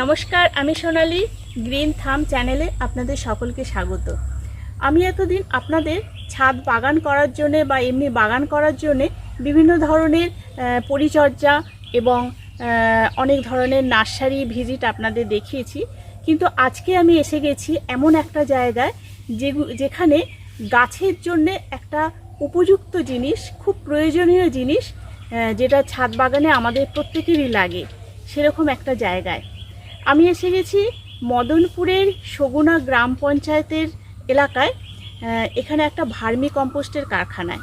নমস্কার, আমি সোনালি, গ্রিন থাম চ্যানেলে আপনাদের সকলকে স্বাগত। আমি এতদিন আপনাদের ছাদ বাগান করার জন্যে বা এমনি বাগান করার জন্যে বিভিন্ন ধরনের পরিচর্যা এবং অনেক ধরনের নার্সারি ভিজিট আপনাদের দেখিয়েছি। কিন্তু আজকে আমি এসে গেছি এমন একটা জায়গায় যে যেখানে গাছের জন্যে একটা উপযুক্ত জিনিস, খুব প্রয়োজনীয় জিনিস যেটা ছাদ বাগানে আমাদের প্রত্যেকেরই লাগে। সেরকম একটা জায়গায়। আমি এসে গেছি মদনপুরের সগুনা গ্রাম পঞ্চায়েতের এলাকায় এখানে একটা ভার্মি কম্পোস্টের কারখানায়।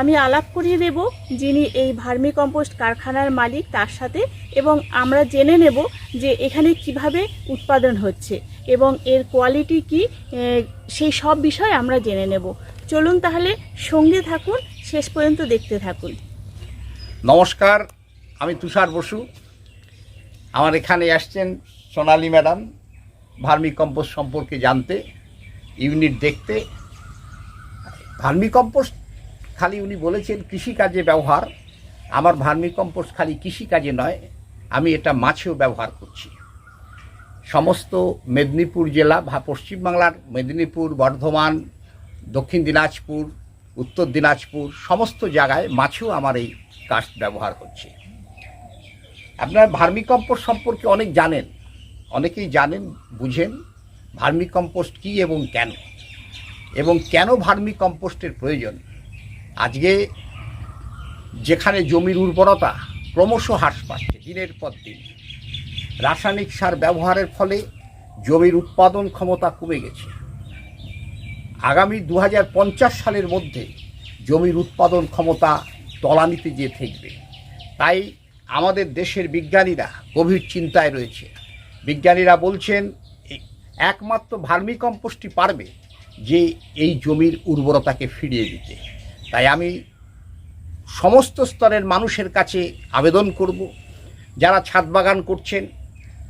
আমি আলাপ করিয়ে দেব যিনি এই ভার্মি কম্পোস্ট কারখানার মালিক তার সাথে এবং আমরা জেনে নেব যে এখানে কীভাবে উৎপাদন হচ্ছে এবং এর কোয়ালিটি কি সেই সব বিষয় আমরা জেনে নেব। চলুন তাহলে সঙ্গে থাকুন, শেষ পর্যন্ত দেখতে থাকুন। নমস্কার, আমি তুষার বসু। আমার এখানে আসছেন সোনালী ম্যাডাম ভার্মি কম্পোস্ট সম্পর্কে জানতে, ইউনিট দেখতে। ভার্মি কম্পোস্ট খালি উনি বলেছেন কৃষিকাজে ব্যবহার, আমার ভার্মি কম্পোস্ট খালি কৃষিকাজে নয়, আমি এটা মাছেও ব্যবহার করছি। সমস্ত মেদিনীপুর জেলা বা পশ্চিমবাংলার মেদিনীপুর, বর্ধমান, দক্ষিণ দিনাজপুর, উত্তর দিনাজপুর, সমস্ত জায়গায় মাছেও আমার এই কাঠ ব্যবহার হচ্ছে। আপনার ভার্মিকম্পোস্ট সম্পর্কে অনেক জানেন। অনেকেই জানেন, বুঝেন ভার্মিকম্পোস্ট কী এবং কেন। এবং কেন ভার্মিকম্পোস্টের প্রয়োজন। আজকে যেখানে জমির উর্বরতা ক্রমশ হ্রাস পাচ্ছে দিনের পর দিন, রাসায়নিক সার ব্যবহারের ফলে জমির উৎপাদন ক্ষমতা কমে গেছে। আগামী দু হাজার পঞ্চাশ সালের মধ্যে জমির উৎপাদন ক্ষমতা তলানিতে যেয়ে থাকবে তাই আমাদের দেশের বিজ্ঞানীরা গভীর চিন্তায় রয়েছে। বিজ্ঞানীরা বলছেন একমাত্র ভার্মি কম্পোস্টই পারবে যে এই জমির উর্বরতাকে ফিরিয়ে দিতে। তাই আমি সমস্ত স্তরের মানুষের কাছে আবেদন করব, যারা ছাদ বাগান করছেন,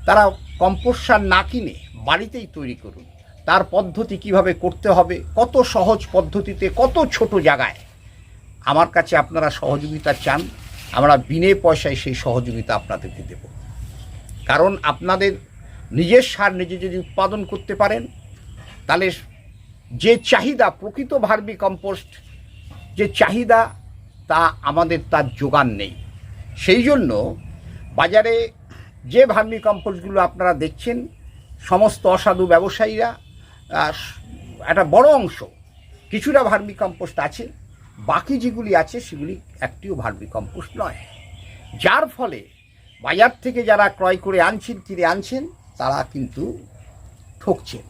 তারা কম্পোস্ট সার না কিনে বাড়িতেই তৈরি করুন। তার পদ্ধতি কীভাবে করতে হবে, কত সহজ পদ্ধতিতে, কত ছোট জায়গায়? আমার কাছে আপনারা সহযোগিতা চান। আমরা বিনে পয়সায় সেই সহযোগিতা আপনাদেরকে দেব। কারণ আপনাদের নিজের সার নিজে যদি উৎপাদন করতে পারেন, তাহলে যে চাহিদা, প্রকৃত ভার্মি কম্পোস্ট, যে চাহিদা, তা আমাদের তার যোগান নেই। সেই জন্য বাজারে যে ভার্মি কম্পোস্টগুলো আপনারা দেখছেন, সমস্ত অসাধু ব্যবসায়ীরা একটা বড় অংশ কিছুটা ভার্মি কম্পোস্ট আছে। বাকি যেগুলি আছে সেগুলি একটিও ভার্মি কম্পোস্ট নয়। যার ফলে বাজার থেকে যারা ক্রয় করে আনছেন, কিনে আনছেন, তারা কিন্তু ঠকছেন।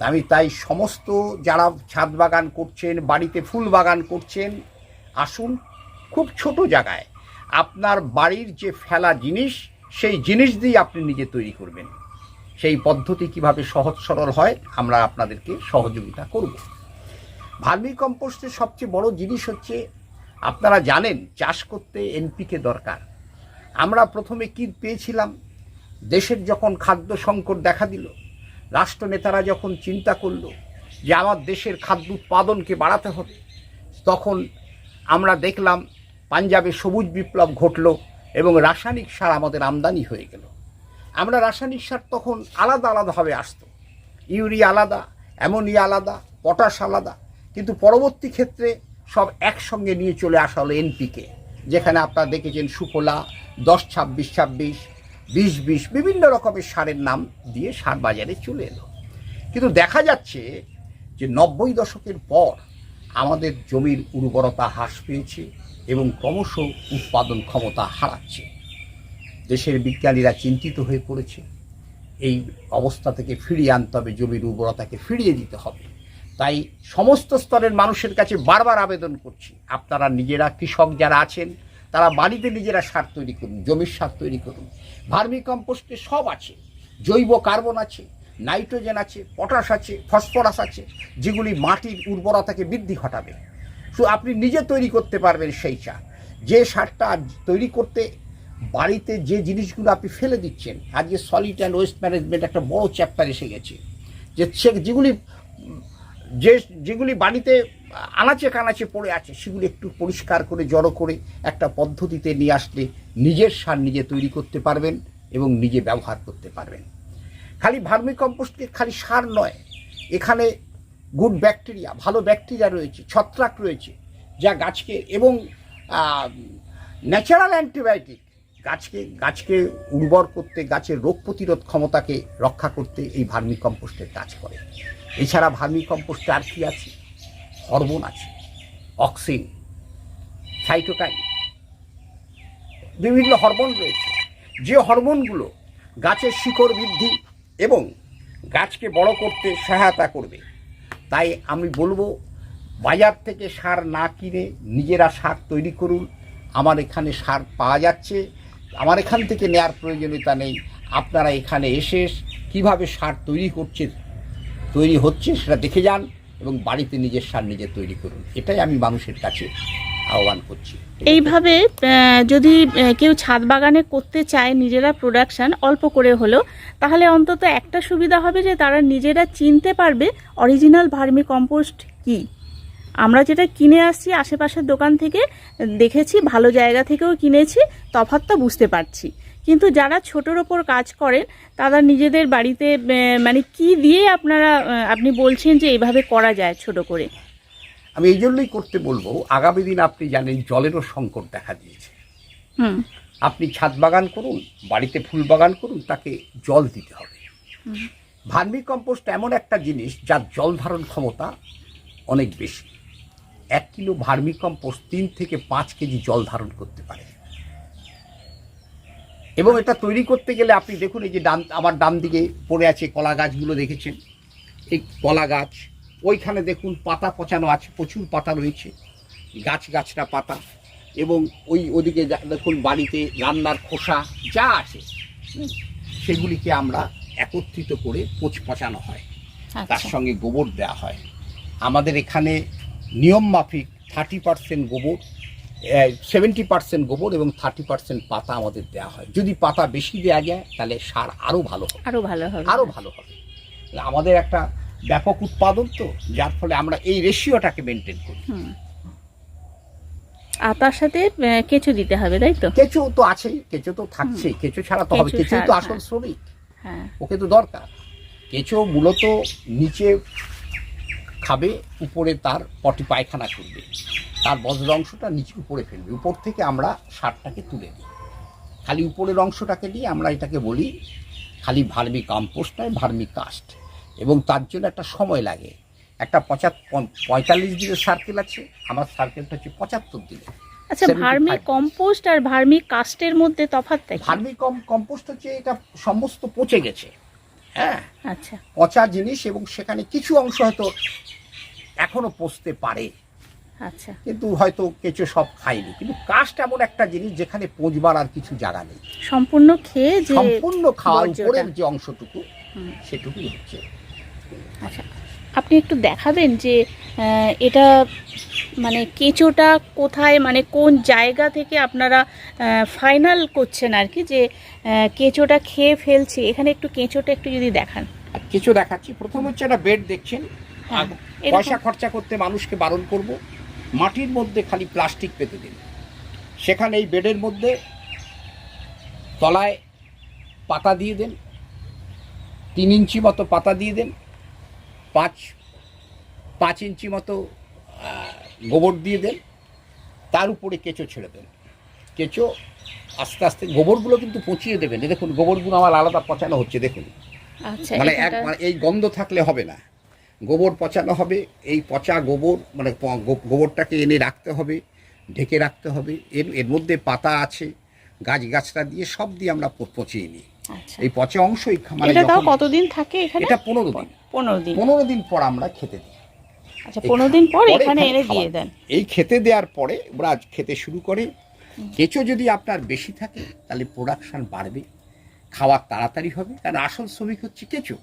আমি তাই সমস্ত যারা ছাদ বাগান করছেন, বাড়িতে ফুল বাগান করছেন, আসুন খুব ছোট জায়গায় আপনার বাড়ির যে ফেলা জিনিস, সেই জিনিস দিয়ে আপনি নিজে তৈরি করবেন। সেই পদ্ধতি কীভাবে সহজ সরল হয়, আমরা আপনাদেরকে সহযোগিতা করব। ভার্মি কম্পোস্টের সবচেয়ে বড় জিনিস হচ্ছে, আপনারা জানেন চাষ করতে এনপিকে দরকার। আমরা প্রথমে কি পেয়েছিলাম, দেশের যখন খাদ্য সংকট দেখা দিল, রাষ্ট্রনেতারা যখন চিন্তা করল যে আমার দেশের খাদ্য উৎপাদনকে বাড়াতে হবে, তখন আমরা দেখলাম পাঞ্জাবে সবুজ বিপ্লব ঘটলো এবং রাসায়নিক সার আমাদের আমদানি হয়ে গেল। আমরা রাসায়নিক সার তখন আলাদা আলাদাভাবে আসতো। ইউরিয়া আলাদা, অ্যামোনিয়া আলাদা, পটাশ আলাদা কিন্তু পরবর্তী ক্ষেত্রে সব একসঙ্গে নিয়ে চলে আসা হলো এনপিকে, যেখানে আপনারা দেখেছেন সুফলা, দশ ছাব্বিশ ছাব্বিশ, বিশ বিশ বিভিন্ন রকমের সারের নাম দিয়ে সার বাজারে চলে এলো। কিন্তু দেখা যাচ্ছে যে নব্বই দশকের পর আমাদের জমির উর্বরতা হ্রাস পেয়েছে এবং ক্রমশ উৎপাদন ক্ষমতা হারাচ্ছে। দেশের বিজ্ঞানীরা চিন্তিত হয়ে পড়েছে, এই অবস্থা থেকে ফিরিয়ে আনতে হবে, জমির উর্বরতাকে ফিরিয়ে দিতে হবে। তাই সমস্ত স্তরের মানুষের কাছে বারবার আবেদন করছি। আপনারা নিজেরা কৃষক যারা আছেন, তারা বাড়িতে নিজেরা সার তৈরি করুন, জমির সার তৈরি করুন। ভার্মি কম্পোস্টে সব আছে। জৈব কার্বন আছে, নাইট্রোজেন আছে, পটাশ আছে, ফসফরাস আছে, যেগুলি মাটির উর্বরতাকে বৃদ্ধি ঘটাবে। শুধু আপনি নিজে তৈরি করতে পারবেন সেই সার। যে সারটা তৈরি করতে বাড়িতে যে জিনিসগুলো আপনি ফেলে দিচ্ছেন, আজকে সলিড অ্যান্ড ওয়েস্ট ম্যানেজমেন্ট একটা বড় চ্যাপ্টার এসে গেছে। যে যেগুলি যে যেগুলি বাড়িতে আনাচে কানাচে পড়ে আছে, সেগুলি একটু পরিষ্কার করে, জড়ো করে একটা পদ্ধতিতে নিয়ে আসলে নিজের সার নিজে তৈরি করতে পারবেন এবং নিজে ব্যবহার করতে পারবেন। খালি ভার্মি কম্পোস্টকে খালি সার নয়, এখানে গুড ব্যাকটেরিয়া, ভালো ব্যাকটেরিয়া রয়েছে, ছত্রাক রয়েছে, যা গাছকে এবং ন্যাচারাল অ্যান্টিবায়োটিক গাছকে গাছকে উর্বর করতে, গাছের রোগ প্রতিরোধ ক্ষমতাকে রক্ষা করতে এই ভার্মি কম্পোস্টের কাজ করে। এছাড়া ভার্মি কম্পোস্টে আর কি আছে? হরমোন আছে, অক্সিন, সাইটোকাইন। বিভিন্ন হরমোন রয়েছে। যে হরমোনগুলো গাছের শিকড় বৃদ্ধি এবং গাছকে বড় করতে সহায়তা করবে, তাই আমি বলব, বাজার থেকে সার না কিনে নিজেরা সার তৈরি করুন। আমার এখানে সার পাওয়া যাচ্ছে। আমার এখান থেকে নেয়ার প্রয়োজনীয়তা নেই। আপনারা এখানে এসে কীভাবে সার তৈরি করছে তৈরি হচ্ছে, সেটা দেখে যান এবং বাড়িতে নিজের সার নিজে তৈরি করুন। এটাই আমি মানুষের কাছে আহ্বান করছি। এইভাবে যদি কেউ ছাদ বাগানে করতে চায় নিজেরা প্রোডাকশান অল্প করে হলেও, তাহলে অন্তত একটা সুবিধা হবে যে তারা নিজেরা চিনতে পারবে অরিজিনাল ভার্মি কম্পোস্ট কি। আমরা যেটা কিনে আসছি, আশেপাশের দোকান থেকে দেখেছি, ভালো জায়গা থেকেও কিনেছি, তফাৎটা বুঝতে পারছি। কিন্তু যারা ছোটোর ওপর কাজ করেন তারা নিজেদের বাড়িতে মানে কি দিয়ে আপনারা আপনি বলছেন যে এইভাবে করা যায় ছোট করে? আমি এই জন্যই করতে বলব আগামী দিন আপনি জানেন জলেরও সংকট দেখা দিয়েছে। হুম। আপনি ছাদ বাগান করুন বাড়িতে ফুল বাগান করুন তাকে জল দিতে হবে। ভার্মি কম্পোস্ট এমন একটা জিনিস যার জল ধারণ ক্ষমতা অনেক বেশি। এক কিলো ভার্মি কম্পোস্ট তিন থেকে পাঁচ কেজি জল ধারণ করতে পারে। এবং এটা তৈরি করতে গেলে আপনি দেখুন এই যে ডান আমার ডান দিকে পড়ে আছে কলা গাছগুলো দেখেছেন। এই কলা গাছ ওইখানে দেখুন পাতা পচানো আছে প্রচুর পাতা রয়েছে গাছ গাছটা পাতা। এবং ওই ওদিকে দেখুন বাড়িতে রান্নার খোসা যা আছে সেগুলিকে আমরা একত্রিত করে পোচ পচানো হয়। তার আচ্ছা সঙ্গে গোবর দেওয়া হয়। আমাদের এখানে নিয়ম মাফিক থার্টি পার্সেন্ট গোবর সেভেন্টি পার্সেন্ট গোবর এবং থার্টি পার্সেন্ট পাতা আমাদের দেওয়া হয়। যদি পাতা বেশি দেওয়া যায় তাহলে সার আরও ভালো হবে। আরও ভালো হবে। আরও ভালো হবে। আমাদের একটা ব্যাপক উৎপাদন তো যার ফলে আমরা এই রেশিওটাকে মেনটেন করি। হুম। আর তার সাথে কেঁচো দিতে হবে তাই তো? কেঁচো তো আছেই কেঁচো তো থাকছেই। কেঁচো ছাড়া তো হবে কেঁচো তো আসল। শ্রমিক। হ্যাঁ। ওকে তো দরকার। কেঁচো মূলত নিচে খাবে উপরে তার পটি পায়খানা করবে। তার বজ্র অংশটা নিচে উপরে ফেলবে। উপর থেকে আমরা সারটাকে তুলে দিই। খালি উপরের অংশটাকে দিয়ে আমরা এটাকে বলি খালি ভার্মি কম্পোস্ট নয় ভার্মি কাস্ট। এবং তার জন্য একটা সময় লাগে। একটা পঁচাত পঁয়তাল্লিশ দিনের সার্কেল আছে। আমার সার্কেলটা হচ্ছে পঁচাত্তর দিনের। আচ্ছা 75 ভার্মি কম্পোস্ট আর ভার্মি কাস্টের মধ্যে তফাৎটা কি ভার্মি কম কম্পোস্ট হচ্ছে এটা সমস্ত পচে গেছে। হ্যাঁ? আচ্ছা। পচা জিনিস এবং সেখানে কিছু অংশ হয়তো এখনও পচতে পারে। আচ্ছা। কিন্তু হয়তো কেঁচো সব খায়নি। কিন্তু কাস্ট এমন একটা জিনিস যেখানে পচবার আর কিছু জায়গা নেই। সম্পূর্ণ খেয়ে যে সম্পূর্ণ খাওয়ার উপরের যে অংশটুকু। সেটুকুই হচ্ছে। আচ্ছা। আপনি একটু দেখাবেন যে এটা মানে কেঁচোটা কোথায় মানে কোন জায়গা থেকে আপনারা ফাইনাল করছেন আর কি? যে কেঁচোটা খেয়ে ফেলছে। এখানে একটু কেঁচোটা একটু যদি দেখান। কিছু দেখাচ্ছি। প্রথম হচ্ছে একটা বেড দেখছেন। হ্যাঁ, পয়সা খরচা করতে মানুষকে বারণ করব। মাটির মধ্যে খালি প্লাস্টিক পেতে দিন। সেখানে এই বেডের মধ্যে তলায় পাতা দিয়ে দেন তিন ইঞ্চি মতো পাতা দিয়ে দেন পাঁচ পাঁচ ইঞ্চি মতো গোবর দিয়ে দেন তার উপরে কেঁচো ছেড়ে দেন। কেঁচো আস্তে আস্তে গোবরগুলো কিন্তু পচিয়ে দেবেন। দেখুন গোবরগুলো আমার আলাদা পচানো হচ্ছে দেখুন। আচ্ছা মানে এক মানে এই গন্ধ থাকলে হবে না। গোবর পচানো হবে। এই পচা গোবর মানে গোবরটাকে এনে রাখতে হবে ঢেকে রাখতে হবে। এর এর মধ্যে পাতা আছে গাছ গাছটা দিয়ে সব দিয়ে আমরা পচিয়ে নিই। আচ্ছা। এই পচা অংশই খা- মানে কতদিন থাকে এটা পনেরো দিন। পনেরো দিন। পনেরো দিন পর আমরা খেতে দিই। আচ্ছা পনেরো দিন পর এখানে এনে দিয়ে দেন। এই খেতে দেওয়ার পরে ওরা খেতে শুরু করে। কেঁচো যদি আপনার বেশি থাকে তাহলে প্রোডাকশন বাড়বে। খাওয়া তাড়াতাড়ি হবে। কারণ আসল শ্রমিক হচ্ছে কেঁচো।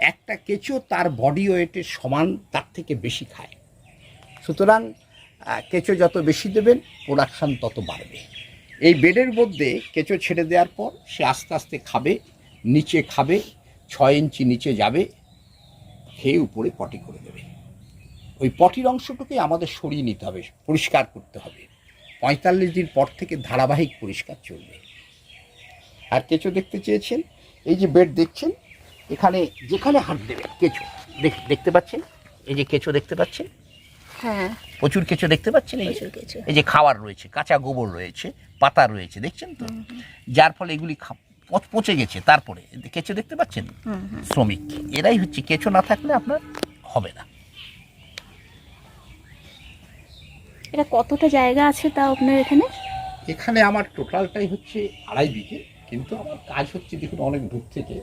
একটা কেঁচো তার বডি ওয়েটের সমান তার থেকে বেশি খায়। সুতরাং কেঁচো যত বেশি দেবেন প্রোডাকশন তত বাড়বে। এই বেডের মধ্যে কেঁচো ছেড়ে দেওয়ার পর সে আস্তে আস্তে খাবে, নিচে খাবে, ছয় ইঞ্চি নিচে যাবে, খেয়ে উপরে পটি করে দেবে। ওই পটির অংশটুকুই আমাদের সরিয়ে নিতে হবে, পরিষ্কার করতে হবে। পঁয়তাল্লিশ দিন পর থেকে ধারাবাহিক পরিষ্কার চলবে। আর কেঁচো দেখতে চেয়েছেন? এই যে বেড দেখছেন এখানে যেখানে হাত দেবেন কেঁচো। দেখ- দেখতে পাচ্ছেন? এই যে কেঁচো দেখতে পাচ্ছেন? হ্যাঁ। প্রচুর কেঁচো দেখতে পাচ্ছেন? এই যে? প্রচুর কেঁচো। এই যে খাবার রয়েছে কাঁচা গোবর রয়েছে পাতা রয়েছে দেখছেন তো? যার ফলে এগুলি খা- পচে গেছে। তারপরে কেঁচো দেখতে পাচ্ছেন? শ্রমিক। এরাই হচ্ছে কেঁচো না থাকলে আপনার হবে না। এটা কতটা জায়গা আছে তা আপনার এখানে? এখানে আমার টোটালটাই হচ্ছে আড়াই বিঘে কিন্তু আমার কাজ হচ্ছে দেখুন অনেক দূর থেকে।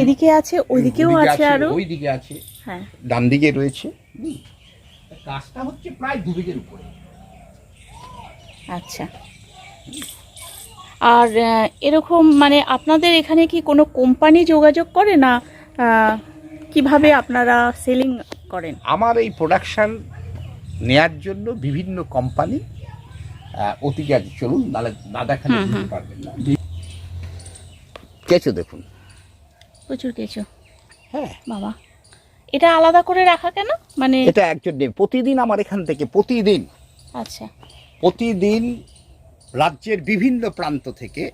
এদিকে আছে ওইদিকেও আছে আরও। ওই দিকে আছে। হ্যাঁ। ডান দিকে রয়েছে। কাজটা হচ্ছে প্রায় দু বিঘের উপরে। আচ্ছা। আর এরকম মানে আপনাদের এখানে কি কোনো কোম্পানি যোগাযোগ করে না কীভাবে আপনারা সেলিং করেন? আমার এই প্রোডাকশান নেয়ার জন্য বিভিন্ন কোম্পানি অতিকে চলুন নাহলে দাদা খালি হুম, পারবেন না। কেঁচো দেখুন। প্রচুর কিছু। হ্যাঁ। বাবা। এটা আলাদা করে রাখা কেন? মানে এটা একজন নেই প্রতিদিন আমার এখান থেকে প্রতিদিন। আচ্ছা। প্রতিদিন রাজ্যের বিভিন্ন প্রান্ত থেকে।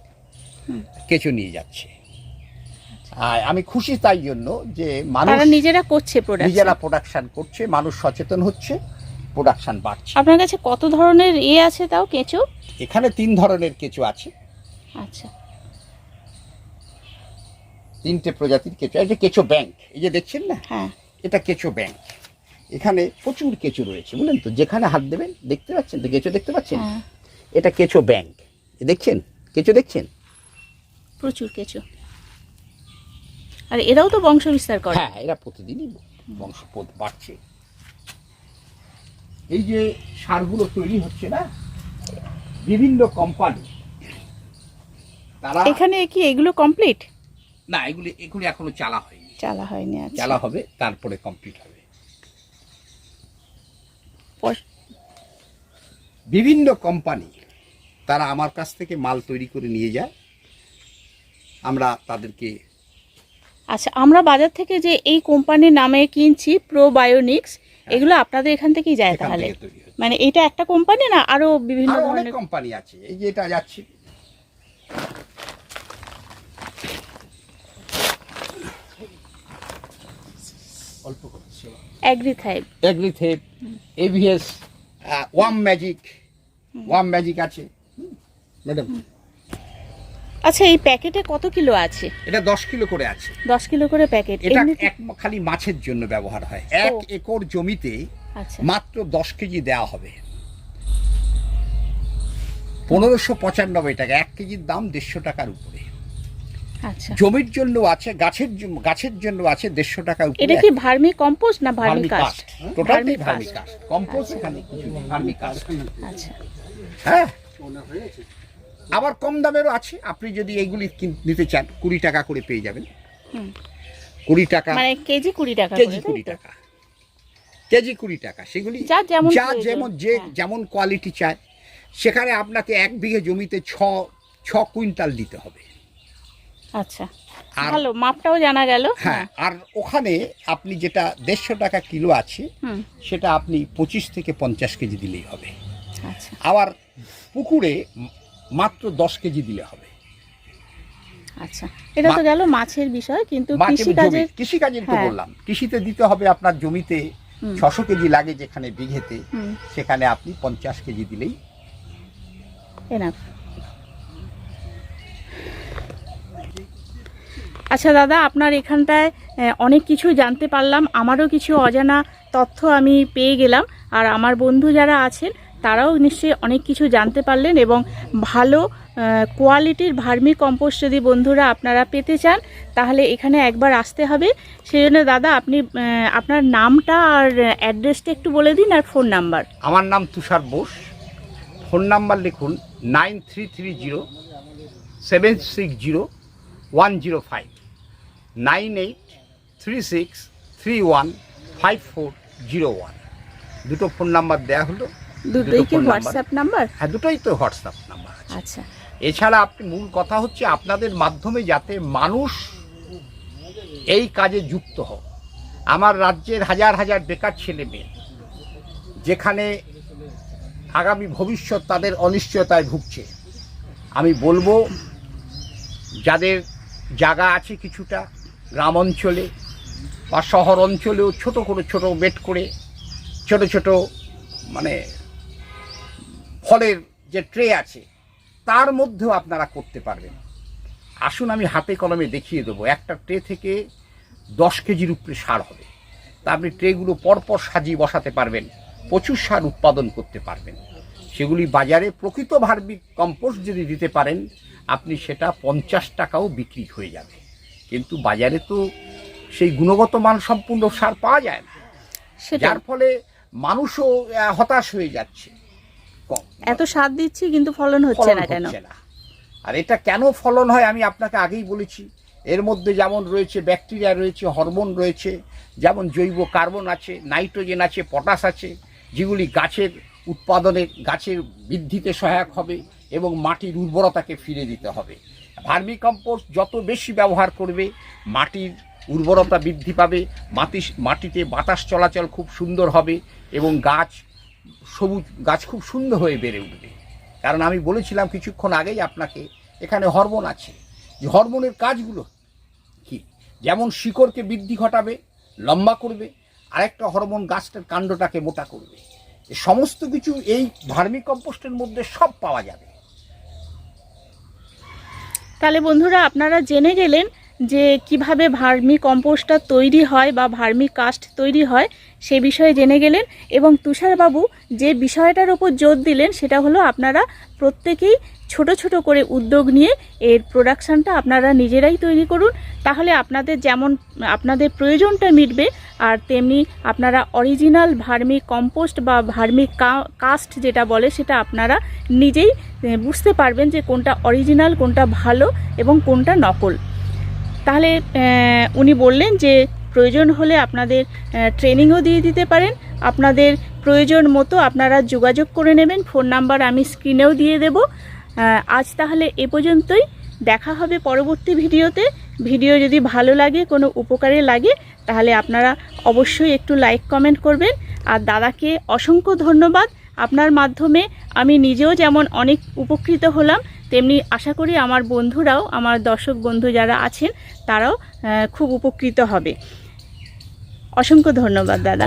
কেঁচো নিয়ে যাচ্ছে। আর আমি খুশি তাই জন্য যে মানুষ নিজেরা করছে নিজেরা প্রোডাকশন করছে মানুষ সচেতন হচ্ছে প্রোডাকশন বাড়ছে। আপনার কাছে কত ধরনের এ আছে তাও কেঁচো? এখানে তিন ধরনের কেঁচো আছে। আচ্ছা। তিনটে প্রজাতির কেঁচো। এই যে কেঁচো ব্যাংক। এই যে দেখছেন না? হ্যাঁ। এটা কেঁচো ব্যাংক। এখানে প্রচুর কেঁচো রয়েছে বুঝলেন তো? যেখানে হাত দেবেন দেখতে পাচ্ছেন তো? কেঁচো দেখতে পাচ্ছেন? হ্যাঁ। এটা কেঁচো ব্যাংক। দেখছেন? কেঁচো দেখছেন? প্রচুর কেঁচো। আর এরাও তো বংশ বিস্তার করে। হ্যাঁ এরা প্রতিদিনই বংশপদ বাড়ছে। এই যে সারগুলো তৈরি হচ্ছে না? বিভিন্ন কোম্পানি তারা এখানে কি এগুলো কমপ্লিট না এগুলি এগুলি এখনও চালা হয়নি। চালা হয়নি আচ্ছা। চালা হবে তারপরে কমপ্লিট হবে। বিভিন্ন কোম্পানি তারা আমার কাছ থেকে মাল তৈরি করে নিয়ে যায়। আমরা তাদেরকে আচ্ছা আমরা বাজার থেকে যে এই কোম্পানির নামে কিনছি প্রোবায়োনিক্স এগুলো আপনাদের এখান থেকেই যায় তাহলে? মানে এটা একটা কোম্পানি না আরও বিভিন্ন ধরনের? কোম্পানি আছে। এই যে এটা যাচ্ছে করছি অ্যাগ্রিথাইব AVS worm magic worm magic আছে। ম্যাডাম আচ্ছা এই প্যাকেটে কত কিলো আছে? এটা দশ কিলো করে আছে। দশ কিলো করে প্যাকেট। এটা এক খালি মাছের জন্য ব্যবহার হয়। এক একর জমিতে আচ্ছা। মাত্র দশ কেজি দেওয়া হবে। পনেরোশো পঁচানব্বই টাকা এক কেজির দাম দেড়শো টাকার উপরে। জমির জন্য আছে গাছের গাছের জন্য আছে দেড়শো টাকা এটা কি ভার্মি কম্পোস্ট না vermicast? Vermicast. Compost এখানে ভার্মি কাস্ট। আচ্ছা। হ্যাঁ? আবার কম দামেরও আছে। আপনি যদি এইগুলি নিতে চান কুড়ি টাকা করে পেয়ে যাবেন। কুড়ি টাকা। মানে কেজি কুড়ি টাকা কেজি কুড়ি টাকা। কেজি কুড়ি টাকা। সেগুলি যা যেমন যে হ্যাঁ। যেমন কোয়ালিটি চায় সেখানে আপনাকে এক বিঘে জমিতে ছ ছ কুইন্টাল দিতে হবে। আচ্ছা। ভালো মাপটাও জানা গেল। হ্যাঁ আর ওখানে আপনি যেটা দেড়শো টাকা কিলো আছে সেটা আপনি পঁচিশ থেকে পঞ্চাশ কেজি দিলেই হবে। আচ্ছা। আবার পুকুরে মাত্র দশ কেজি দিলে হবে। আচ্ছা। এটা তো গেল মাছের বিষয় কিন্তু কৃষিকাজের কৃষিকাজের তো হ্যাঁ। বললাম। কৃষিতে দিতে হবে আপনার জমিতে ছশো কেজি লাগে যেখানে বিঘেতে সেখানে আপনি পঞ্চাশ কেজি দিলেই এনাফ আচ্ছা দাদা, আপনার এখানটায় অনেক কিছু জানতে পারলাম। আমারও কিছু অজানা তথ্য আমি পেয়ে গেলাম। আর আমার বন্ধু যারা আছেন, তারাও নিশ্চয়ই অনেক কিছু জানতে পারলেন এবং ভালো কোয়ালিটির ভার্মি কম্পোস্ট যদি বন্ধুরা আপনারা পেতে চান, তাহলে এখানে একবার আসতে হবে। সেই জন্য দাদা, আপনি আপনার নামটা আর অ্যাড্রেসটা একটু বলে দিন আর ফোন নাম্বার। আমার নাম তুষার বোস। ফোন নাম্বার লিখুন nine three three zero seven six zero one zero five. Nine eight three six three one five four zero one. দুটো ফোন নাম্বার দেওয়া হলো। দুটোই কি হোয়াটসঅ্যাপ নাম্বার হ্যাঁ দুটোই তো হোয়াটসঅ্যাপ নাম্বার আচ্ছা। এছাড়া আপনি মূল কথা হচ্ছে আপনাদের মাধ্যমে যাতে মানুষ এই কাজে যুক্ত হোক আমার রাজ্যের হাজার হাজার বেকার ছেলে মেয়ে যেখানে আগামী ভবিষ্যৎ তাদের অনিশ্চয়তায় ভুগছে। আমি বলব যাদের জায়গা আছে কিছুটা গ্রাম অঞ্চলে বা শহর অঞ্চলেও ছোট করে ছোট বেড করে ছোট ছোট মানে ফলের যে ট্রে আছে, তার মধ্যেও আপনারা করতে পারবেন। আসুন আমি হাতে কলমে দেখিয়ে দেবো, একটা ট্রে থেকে দশ কেজির উপরে সার হবে। তা আপনি ট্রেগুলো পরপর সাজিয়ে বসাতে পারবেন, প্রচুর সার উৎপাদন করতে পারবেন। সেগুলি বাজারে প্রকৃত ভার্মিক কম্পোস্ট যদি দিতে পারেন, আপনি সেটা পঞ্চাশ টাকাও বিক্রি হয়ে যাবে। কিন্তু বাজারে তো সেই গুণগত মান সম্পূর্ণ সার পাওয়া যায় না। যার ফলে মানুষও হতাশ হয়ে যাচ্ছে। কম। এত সার দিচ্ছি কিন্তু ফলন হচ্ছে না কেন? আর এটা কেন ফলন হয় আমি আপনাকে আগেই বলেছি। এর মধ্যে যেমন রয়েছে ব্যাকটেরিয়া রয়েছে হরমোন রয়েছে যেমন জৈব কার্বন আছে নাইট্রোজেন আছে পটাশ আছে যেগুলি গাছের উৎপাদনে গাছের বৃদ্ধিতে সহায়ক হবে। এবং মাটির উর্বরতাকে ফিরে দিতে হবে। ভার্মি কম্পোস্ট যত বেশি ব্যবহার করবে, মাটির উর্বরতা বৃদ্ধি পাবে মাটি মাটিতে বাতাস চলাচল খুব সুন্দর হবে এবং গাছ, সবুজ, গাছ খুব সুন্দর হয়ে বেড়ে উঠবে। কারণ আমি বলেছিলাম কিছুক্ষণ আগেই আপনাকে, এখানে হরমোন আছে। যে হরমোনের কাজগুলো কি? যেমন শিকড়কে বৃদ্ধি ঘটাবে, লম্বা করবে, আরেকটা হরমোন গাছটার কাণ্ডটাকে মোটা করবে। সমস্ত কিছু এই ভার্মি কম্পোস্টের মধ্যে সব পাওয়া যাবে। তাহলে বন্ধুরা আপনারা জেনে গেলেন যে কীভাবে ভার্মি কম্পোস্টটা তৈরি হয় বা ভার্মি কাস্ট তৈরি হয়, সে বিষয়ে জেনে গেলেন এবং তুষারবাবু যে বিষয়টার ওপর জোর দিলেন সেটা হলো আপনারা প্রত্যেকেই ছোট ছোট করে উদ্যোগ নিয়ে এর প্রোডাকশানটা আপনারা নিজেরাই তৈরি করুন। তাহলে আপনাদের যেমন, আপনাদের প্রয়োজনটা মিটবে, আর তেমনি আপনারা অরিজিনাল ভার্মি কম্পোস্ট বা ভার্মি কাস্ট যেটা বলে সেটা আপনারা নিজেই বুঝতে পারবেন যে কোনটা অরিজিনাল কোনটা ভালো এবং কোনটা নকল। তাহলে উনি বললেন যে প্রয়োজন হলে আপনাদের ট্রেনিংও দিয়ে দিতে পারেন। আপনাদের প্রয়োজন মতো আপনারা যোগাযোগ করে নেবেন। ফোন নাম্বার আমি স্ক্রিনেও দিয়ে দেব। আজ তাহলে এ পর্যন্তই। দেখা হবে পরবর্তী ভিডিওতে। ভিডিও যদি ভালো লাগে, কোনো উপকারে লাগে, তাহলে আপনারা অবশ্যই একটু লাইক কমেন্ট করবেন। আর দাদাকে অসংখ্য ধন্যবাদ। আপনার মাধ্যমে আমি নিজেও যেমন অনেক উপকৃত হলাম, তেমনি আশা করি আমার বন্ধুরাও, আমার দর্শক বন্ধু যারা আছেন, তারাও খুব উপকৃত হবে। অসংখ্য ধন্যবাদ, দাদা।